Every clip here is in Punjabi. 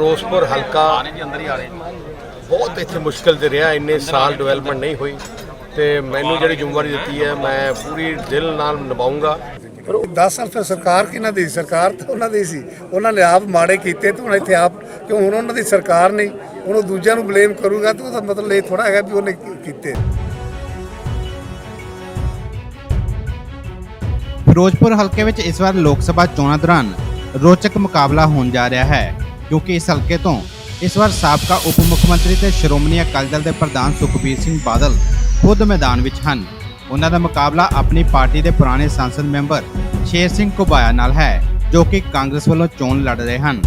ਫਿਰੋਜ਼ਪੁਰ ਹਲਕਾ ਬਹੁਤ ਇੱਥੇ ਮੁਸ਼ਕਲ ਤੇ ਰਿਹਾ ਇੰਨੇ ਸਾਲ ਡਿਵੈਲਪਮੈਂਟ ਨਹੀਂ ਹੋਈ ਤੇ ਮੈਨੂੰ ਜਿਹੜੀ ਜ਼ਿੰਮੇਵਾਰੀ ਦਿੱਤੀ ਹੈ ਮੈਂ ਪੂਰੀ ਦਿਲ ਨਾਲ ਨਿਭਾਉਂਗਾ 10 ਸਾਲ ਫਿਰ ਸਰਕਾਰ ਕਿਹਨਾਂ ਦੀ? ਸਰਕਾਰ ਤਾਂ ਉਹਨਾਂ ਦੀ ਸੀ। ਉਹਨਾਂ ਨੇ ਆਪ ਮਾੜੇ ਕੀਤੇ ਤੇ ਹੁਣ ਇੱਥੇ ਆਪ ਕਿਉਂ ਹੁਣ ਉਹਨਾਂ ਦੀ ਸਰਕਾਰ ਨਹੀਂ? ਉਹਨੂੰ ਦੂਜਿਆਂ ਨੂੰ ਬਲੇਮ ਕਰੂਗਾ ਤਾਂ ਉਹਦਾ ਮਤਲਬ ਇਹ ਥੋੜਾ ਹੈਗਾ ਵੀ ਉਹਨੇ ਕੀਤੇ। ਫਿਰੋਜ਼ਪੁਰ ਹਲਕੇ ਵਿੱਚ ਇਸ ਵਾਰ ਲੋਕ ਸਭਾ ਚੋਣਾਂ ਦੌਰਾਨ ਰੋਚਕ ਮੁਕਾਬਲਾ ਹੋਣ ਜਾ ਰਿਹਾ ਹੈ। ਕਿਉਂਕਿ ਇਸ ਹਲਕੇ ਤੋਂ ਇਸ ਵਾਰ ਸਾਬਕਾ ਉਪ ਮੁੱਖ ਮੰਤਰੀ ਤੇ ਸ਼੍ਰੋਮਣੀ ਅਕਾਲੀ ਦਲ ਦੇ ਪ੍ਰਧਾਨ ਸੁਖਬੀਰ ਸਿੰਘ ਬਾਦਲ ਖੁਦ ਮੈਦਾਨ ਵਿੱਚ ਹਨ। ਉਹਨਾਂ ਦਾ ਮੁਕਾਬਲਾ ਆਪਣੀ ਪਾਰਟੀ ਦੇ ਪੁਰਾਣੇ ਸੰਸਦ ਮੈਂਬਰ ਸ਼ੇਰ ਸਿੰਘ ਘੁਬਾਇਆ ਨਾਲ ਹੈ, ਜੋ ਕਿ ਕਾਂਗਰਸ ਵੱਲੋਂ ਚੋਣ ਲੜ ਰਹੇ ਹਨ।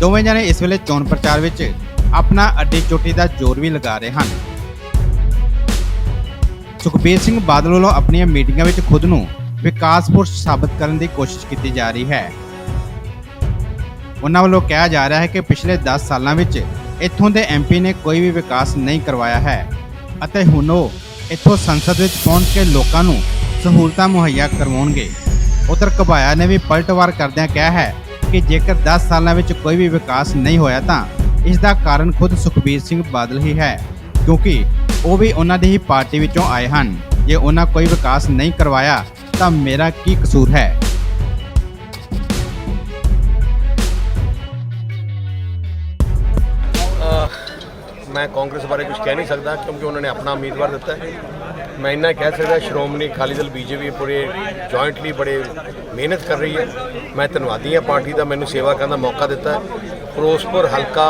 ਦੋਵੇਂ ਜਣੇ ਇਸ ਵੇਲੇ ਚੋਣ ਪ੍ਰਚਾਰ ਵਿੱਚ ਆਪਣਾ ਅੱਡੀ ਚੋਟੀ ਦਾ ਜ਼ੋਰ ਵੀ ਲਗਾ ਰਹੇ ਹਨ। ਸੁਖਬੀਰ ਸਿੰਘ ਬਾਦਲ ਵੱਲੋਂ ਆਪਣੀਆਂ ਮੀਟਿੰਗਾਂ ਵਿੱਚ ਖੁਦ ਨੂੰ ਵਿਕਾਸ ਪੁਰਸ਼ ਸਾਬਤ ਕਰਨ ਦੀ ਕੋਸ਼ਿਸ਼ ਕੀਤੀ ਜਾ ਰਹੀ ਹੈ। ਉਹਨਾਂ ਵੱਲੋਂ ਕਿਹਾ ਜਾ ਰਿਹਾ ਹੈ ਕਿ ਪਿਛਲੇ 10 ਸਾਲਾਂ ਵਿੱਚ ਇੱਥੋਂ ਦੇ ਐਮਪੀ ਨੇ ਕੋਈ ਵੀ ਵਿਕਾਸ ਨਹੀਂ ਕਰਵਾਇਆ ਹੈ। ਅਤੇ ਹੁਣ ਉਹ ਇੱਥੋਂ ਸੰਸਦ ਵਿੱਚ ਪਹੁੰਚ ਕੇ ਲੋਕਾਂ ਨੂੰ ਸਹੂਲਤਾਂ ਮੁਹੱਈਆ ਕਰਵਾਉਣਗੇ। ਉਧਰ ਕਬਾਇਆ ਨੇ ਵੀ ਪਲਟਵਾਰ ਕਰਦਿਆਂ ਕਿਹਾ ਹੈ ਕਿ ਜੇਕਰ 10 ਸਾਲਾਂ ਵਿੱਚ ਕੋਈ ਵੀ ਵਿਕਾਸ ਨਹੀਂ ਹੋਇਆ ਤਾਂ ਇਸ ਦਾ ਕਾਰਨ ਖੁਦ ਸੁਖਬੀਰ ਸਿੰਘ ਬਾਦਲ ਹੀ ਹੈ, ਕਿਉਂਕਿ ਉਹ ਵੀ ਉਹਨਾਂ ਦੀ ਹੀ ਪਾਰਟੀ ਵਿੱਚੋਂ ਆਏ ਹਨ। ਜੇ ਉਹਨਾਂ ਕੋਈ ਵਿਕਾਸ ਨਹੀਂ ਕਰਵਾਇਆ ਤਾਂ ਮੇਰਾ ਕੀ ਕਸੂਰ ਹੈ? ਮੈਂ ਕਾਂਗਰਸ ਬਾਰੇ ਕੁਝ ਕਹਿ ਨਹੀਂ ਸਕਦਾ ਕਿਉਂਕਿ ਉਹਨਾਂ ਨੇ ਆਪਣਾ ਉਮੀਦਵਾਰ ਦਿੱਤਾ ਹੈ। ਮੈਂ ਇੰਨਾ ਕਹਿ ਸਕਦਾ ਸ਼੍ਰੋਮਣੀ ਅਕਾਲੀ ਦਲ ਬੀਜੇਪੀ ਪੂਰੇ ਜੁਆਇੰਟਲੀ ਬੜੇ ਮਿਹਨਤ ਕਰ ਰਹੀ ਹੈ। ਮੈਂ ਧੰਨਵਾਦੀ ਹਾਂ ਪਾਰਟੀ ਦਾ, ਮੈਨੂੰ ਸੇਵਾ ਕਰਨ ਦਾ ਮੌਕਾ ਦਿੱਤਾ ਫਿਰੋਜ਼ਪੁਰ ਹਲਕਾ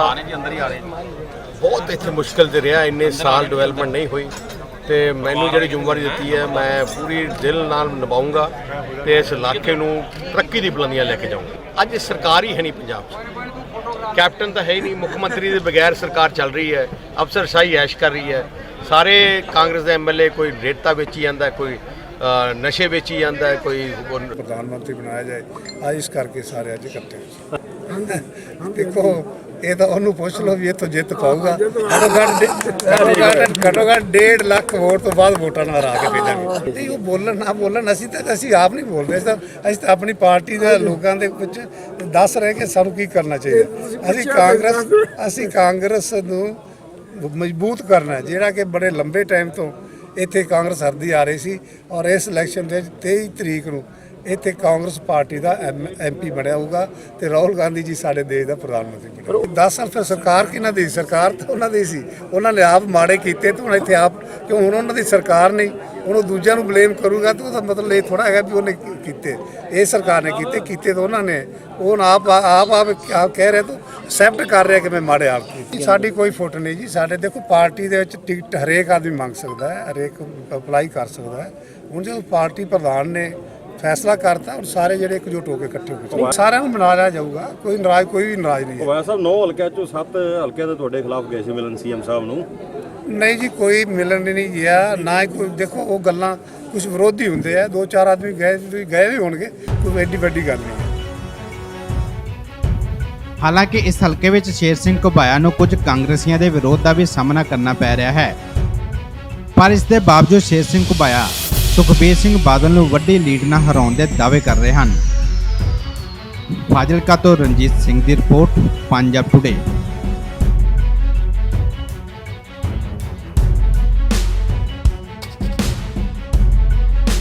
ਬਹੁਤ ਇੱਥੇ ਮੁਸ਼ਕਲ ਤੇ ਰਿਹਾ, ਇੰਨੇ ਸਾਲ ਡਿਵੈਲਪਮੈਂਟ ਨਹੀਂ ਹੋਈ ਤੇ ਮੈਨੂੰ ਜਿਹੜੀ ਜ਼ਿੰਮੇਵਾਰੀ ਦਿੱਤੀ ਹੈ, ਮੈਂ ਪੂਰੀ ਦਿਲ ਨਾਲ ਨਿਭਾਉਂਗਾ ਤੇ ਇਸ ਇਲਾਕੇ ਨੂੰ ਤਰੱਕੀ ਦੀ ਬੁਲੰਦੀਆਂ ਲੈ ਕੇ ਜਾਊਂਗਾ। ਅੱਜ ਸਰਕਾਰ ਹੀ ਹੈ ਨਹੀਂ ਪੰਜਾਬ 'ਚ। ਕੈਪਟਨ ਤਾਂ ਹੈ ਹੀ ਨਹੀਂ, ਮੁੱਖ ਮੰਤਰੀ ਦੇ ਬਗੈਰ ਸਰਕਾਰ ਚੱਲ ਰਹੀ ਹੈ, ਅਫਸਰਸ਼ਾਹੀ ਐਸ਼ ਕਰ ਰਹੀ ਹੈ। ਸਾਰੇ ਕਾਂਗਰਸ ਦੇ ਐਮਐਲਏ ਕੋਈ ਰੇਤਾ ਵੇਚੀ ਜਾਂਦਾ, ਕੋਈ ਨਸ਼ੇ ਵੇਚੀ ਜਾਂਦਾ ਕੋਈ ਪ੍ਰਧਾਨ ਮੰਤਰੀ ਬਣਾਇਆ ਜਾਏ ਅੱਜ ਇਸ ਕਰਕੇ ਸਾਰੇ ਅੱਜ ਇਕੱਠੇ। ਦੇਖੋ ਇਹ ਤਾਂ ਉਹਨੂੰ ਪੁੱਛ ਲਓ ਵੀ ਇੱਥੋਂ ਜਿੱਤ ਪਾਊਗਾ। ਘੱਟੋ ਘੱਟ ਘੱਟੋ ਘੱਟ ਘੱਟੋ ਘੱਟ ਡੇਢ ਲੱਖ ਵੋਟ ਤੋਂ ਬਾਅਦ ਵੋਟਾਂ ਨਾਲ ਹਰਾ ਕੇ ਭੇਜਾਂਗੇ ਨਹੀਂ ਉਹ ਬੋਲਣ ਨਾ ਬੋਲਣ ਅਸੀਂ ਤਾਂ ਅਸੀਂ ਆਪ ਨਹੀਂ ਬੋਲ ਰਹੇ ਅਸੀਂ ਤਾਂ ਅਸੀਂ ਤਾਂ ਆਪਣੀ ਪਾਰਟੀ ਦੇ ਲੋਕਾਂ ਦੇ ਕੁਝ ਦੱਸ ਰਹੇ ਕਿ ਸਾਨੂੰ ਕੀ ਕਰਨਾ ਚਾਹੀਦਾ। ਅਸੀਂ ਕਾਂਗਰਸ ਅਸੀਂ ਕਾਂਗਰਸ ਨੂੰ ਮਜ਼ਬੂਤ ਕਰਨਾ ਜਿਹੜਾ ਕਿ ਬੜੇ ਲੰਬੇ ਟਾਈਮ ਤੋਂ ਇੱਥੇ ਕਾਂਗਰਸ ਹਰਦੀ ਆ ਰਹੀ ਸੀ ਔਰ ਇਸ ਇਲੈਕਸ਼ਨ ਦੇ ਵਿੱਚ 23 ਤਰੀਕ ਨੂੰ ਇੱਥੇ ਕਾਂਗਰਸ ਪਾਰਟੀ ਦਾ ਐਮਪੀ ਬਣਿਆ ਹੋਊਗਾ ਤੇ ਰਾਹੁਲ ਗਾਂਧੀ ਜੀ ਸਾਡੇ ਦੇਸ਼ ਦਾ ਪ੍ਰਧਾਨ ਮੰਤਰੀ ਬਣੇ 10 ਸਾਲ ਫਿਰ ਸਰਕਾਰ ਕਿਹਨਾਂ ਦੀ ਸਰਕਾਰ ਤਾਂ ਉਹਨਾਂ ਦੀ ਸੀ। ਉਹਨਾਂ ਨੇ ਆਪ ਮਾੜੇ ਕੀਤੇ ਤੇ ਹੁਣ ਇੱਥੇ ਆਪ ਕਿਉਂ? ਹੁਣ ਉਹਨਾਂ ਦੀ ਸਰਕਾਰ ਨਹੀਂ। ਹੁਣ ਉਹ ਦੂਜਿਆਂ ਨੂੰ ਬਲੇਮ ਕਰੂਗਾ ਤਾਂ ਉਹਦਾ ਮਤਲਬ ਇਹ ਥੋੜਾ ਹੈਗਾ ਵੀ ਉਹਨੇ ਕੀਤੇ। ਇਹ ਸਰਕਾਰ ਨੇ ਕੀਤੇ ਕੀਤੇ ਤਾਂ ਉਹਨਾਂ ਨੇ। ਉਹ ਆਪ ਆਪ ਆਪ ਆਪ ਕਹਿ ਰਹੇ ਤਾਂ ਐਕਸੈਪਟ ਕਰ ਰਿਹਾ ਕਿ ਮੈਂ ਮਾੜੇ ਆਪ ਕੀਤੀ। ਸਾਡੀ ਕੋਈ ਫੁੱਟ ਨਹੀਂ ਜੀ। ਸਾਡੇ ਦੇਖੋ, ਪਾਰਟੀ ਦੇ ਵਿੱਚ ਟਿਕਟ ਹਰੇਕ ਆਦਮੀ ਮੰਗ ਸਕਦਾ ਹੈ, ਹਰੇਕ ਅਪਲਾਈ ਕਰ ਸਕਦਾ ਹੈ। ਹੁਣ ਜਦੋਂ ਪਾਰਟੀ ਪ੍ਰਧਾਨ ਨੇ ਫੈਸਲਾ ਕਰਤਾ ਔਰ ਸਾਰੇ ਜਿਹੜੇ ਇਕਜੁੱਟ ਹੋ ਕੇ ਇਕੱਠੇ ਹੋ ਕੇ ਸਾਰਿਆਂ ਨੂੰ ਮਨਾਇਆ ਜਾਊਗਾ ਕੋਈ ਨਾਰਾਜ਼ ਕੋਈ ਵੀ ਨਾਰਾਜ਼ ਨਹੀਂ ਹੈ। ਵਾਇਆ ਸਾਹਿਬ 9 ਹਲਕਿਆਂ ਚੋਂ 7 ਹਲਕਿਆਂ ਦੇ ਤੁਹਾਡੇ ਖਿਲਾਫ ਗਏ ਸੀ ਮਿਲਨ ਸੀਐਮ ਸਾਹਿਬ ਨੂੰ। ਨਹੀਂ ਜੀ ਕੋਈ ਮਿਲਣ ਨਹੀਂ ਗਿਆ ਨਾ ਹੀ ਕੋਈ ਦੇਖੋ ਉਹ ਗੱਲਾਂ ਕੁਝ ਵਿਰੋਧੀ ਹੁੰਦੇ ਆ ਦੋ ਚਾਰ ਆਦਮੀ ਗਏ ਵੀ ਗਏ ਵੀ ਹੋਣਗੇ ਕੋਈ ਐਡੀ ਵੱਡੀ ਗੱਲ ਨਹੀਂ ਹੈ। ਹਾਲਾਂਕਿ ਇਸ ਹਲਕੇ ਵਿੱਚ ਸ਼ੇਰ ਸਿੰਘ ਘੁਬਾਇਆ ਨੂੰ ਕੁਝ ਕਾਂਗਰਸੀਆਂ ਦੇ ਵਿਰੋਧ ਦਾ ਵੀ ਸਾਹਮਣਾ ਕਰਨਾ ਪੈ ਰਿਹਾ ਹੈ। ਪਰ ਇਸ ਦੇ ਬਾਵਜੂਦ ਸ਼ੇਰ ਸਿੰਘ ਘੁਬਾਇਆ ਸੁਖਬੀਰ ਸਿੰਘ ਬਾਦਲ ਨੂੰ ਵੱਡੀ ਲੀਡ ਨਾਲ ਹਰਾਉਣ ਦੇ ਦਾਅਵੇ ਕਰ ਰਹੇ ਹਨ। ਫਾਜ਼ਿਲਕਾ ਤੋਂ ਰਣਜੀਤ ਸਿੰਘ ਦੀ ਰਿਪੋਰਟ, ਪੰਜਾਬ ਟੁਡੇ